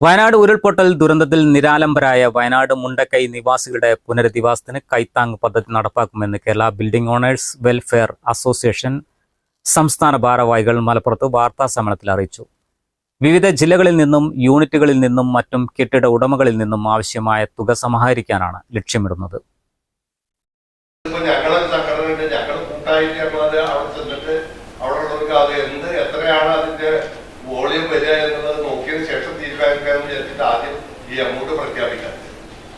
Wayanad ഉരുൾപൊട്ടൽ ദുരന്തത്തിൽ നിരാലംബരായ വയനാട് മുണ്ടക്കൈ നിവാസികളുടെ പുനരധിവാസത്തിന് കൈത്താങ് പദ്ധതി നടപ്പാക്കുമെന്ന് Kerala building owners welfare association സംസ്ഥാന ഭാരവാഹികൾ മലപ്പുറത്ത് വാർത്താ സമ്മേളനത്തിൽ അറിയിച്ചു. വിവിധ ജില്ലകളിൽ നിന്നും യൂണിറ്റുകളിൽ നിന്നും മറ്റും കെട്ടിട ഉടമകളിൽ നിന്നും ആവശ്യമായ തുക സമാഹരിക്കാനാണ് ലക്ഷ്യമിടുന്നത്. വോളിയം വരിക ശേഷം തീരുമാനിക്കാമെന്ന് വിചാരിച്ചിട്ട് ആദ്യം ഈ എമൗണ്ട് പ്രഖ്യാപിക്കാം.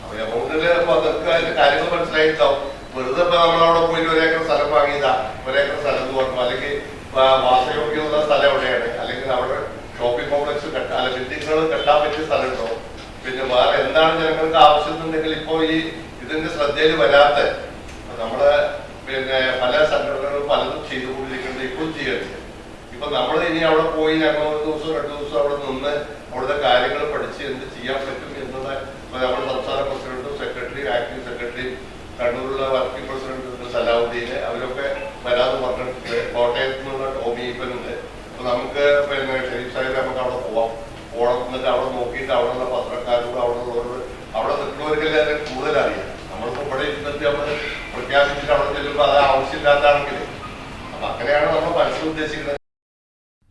അപ്പൊ എമൗണ്ടിൽ അപ്പൊ അതൊക്കെ അതിന്റെ കാര്യങ്ങൾ മനസ്സിലായിട്ടുണ്ടാവും. വെറുതെ ഇപ്പൊ നമ്മളവിടെ പോയിട്ട് ഒരേക്കർ സ്ഥലം വാങ്ങിയതാ. ഒരേക്കർ സ്ഥലം പോകണം അല്ലെങ്കിൽ വാസയോഗ്യമുള്ള സ്ഥലം എവിടെയാണ്? അല്ലെങ്കിൽ അവിടെ ഷോപ്പിംഗ് കോംപ്ലക്സ് കെട്ടാ അല്ല ബിൽഡിങ്ങുകൾ കെട്ടാൻ പറ്റിയ സ്ഥലമുണ്ടോ? പിന്നെ വേറെ എന്താണ് ജനങ്ങൾക്ക് ആവശ്യം എന്നുണ്ടെങ്കിൽ ഇപ്പോ ഈ ഇതിന്റെ ശ്രദ്ധയിൽ വരാത്ത നമ്മൾ പിന്നെ പല സംഘടനകളും പലതും ചെയ്തുകൊണ്ടിരിക്കുന്നുണ്ട്. ഇപ്പോഴും ചെയ്യുന്നുണ്ട് നമ്മൾ ഇനി അവിടെ പോയി ഞങ്ങൾ ഒരു ദിവസം രണ്ടു ദിവസം അവിടെ നിന്ന് അവിടുത്തെ കാര്യങ്ങൾ പഠിച്ച് എന്ത് ചെയ്യാൻ പറ്റും എന്നത് നമ്മുടെ സംസ്ഥാന പ്രസിഡന്റും സെക്രട്ടറി ആക്ടിംഗ് സെക്രട്ടറി കണ്ണൂരിലുള്ള വർക്കിംഗ് പ്രസിഡന്റ് സലാഹുദ്ദീന് അവരൊക്കെ വരാതെ പറഞ്ഞിട്ടുണ്ട്. കോട്ടയത്ത് നിന്നുള്ള ടോമി ഈപ്പനുണ്ട്. അപ്പൊ നമുക്ക് പിന്നെ ഷെരീഫ് സാഹിബ് നമുക്ക് അവിടെ പോവാം. പോകണം എന്നിട്ട് അവിടെ നോക്കിയിട്ട് അവിടെയുള്ള പത്രക്കാരോട് അവിടെ ഉള്ളവരോട് അവിടെ നിൽക്കുന്നവർക്കെല്ലാം കൂടുതൽ അറിയാം നമ്മളിപ്പോ ഇവിടെ ഇരുന്നിട്ട് നമ്മൾ പ്രഖ്യാപിച്ചിട്ട് അവിടെ ചെല്ലുമ്പോൾ അത് ആവശ്യമില്ലാത്താണെങ്കിൽ അപ്പൊ അങ്ങനെയാണ് നമ്മൾ മനസ്സിൽ ഉദ്ദേശിക്കുന്നത്.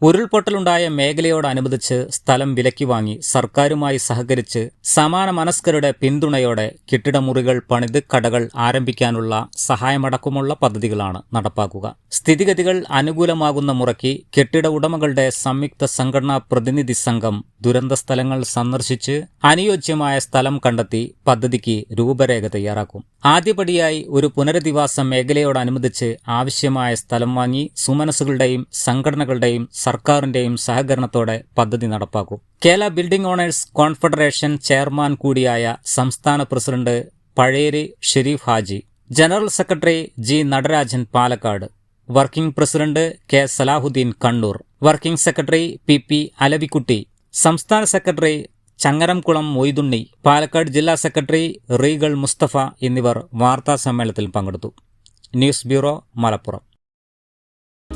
ഉരുൾപൊട്ടലുണ്ടായ മേഖലയോടനുബന്ധിച്ച് സ്ഥലം വിലക്കി വാങ്ങി സർക്കാരുമായി സഹകരിച്ച് സമാന മനസ്കരുടെ പിന്തുണയോടെ കെട്ടിടമുറികൾ പണിത് കടകൾ ആരംഭിക്കാനുള്ള സഹായമടക്കമുള്ള പദ്ധതികളാണ് നടപ്പാക്കുക. സ്ഥിതിഗതികൾ അനുകൂലമാകുന്ന മുറയ്ക്ക് കെട്ടിട ഉടമകളുടെ സംയുക്ത സംഘടനാ പ്രതിനിധി സംഘം ദുരന്ത സ്ഥലങ്ങൾ സന്ദർശിച്ച് അനുയോജ്യമായ സ്ഥലം കണ്ടെത്തി പദ്ധതിക്ക് രൂപരേഖ തയ്യാറാക്കും. ആദ്യപടിയായി ഒരു പുനരധിവാസ മേഖലയോടനുബന്ധിച്ച് ആവശ്യമായ സ്ഥലം വാങ്ങി സുമനസുകളുടെയും സംഘടനകളുടെയും സർക്കാരിന്റെയും സഹകരണത്തോടെ പദ്ധതി നടപ്പാക്കും. Kerala building owners confederation chairman കൂടിയായ സംസ്ഥാന president Pazheri Sharif Haji general secretary G Natarajan Palakkad working president K Salahuddin Kannur working secretary P P Alavikutty സംസ്ഥാന സെക്രട്ടറി ചങ്ങരംകുളം മൊയ്തുണ്ണി പാലക്കാട് ജില്ലാ സെക്രട്ടറി റീഗൾ മുസ്തഫ എന്നിവർ വാർത്താ സമ്മേളനത്തിൽ പങ്കെടുത്തു. News bureau Malappuram.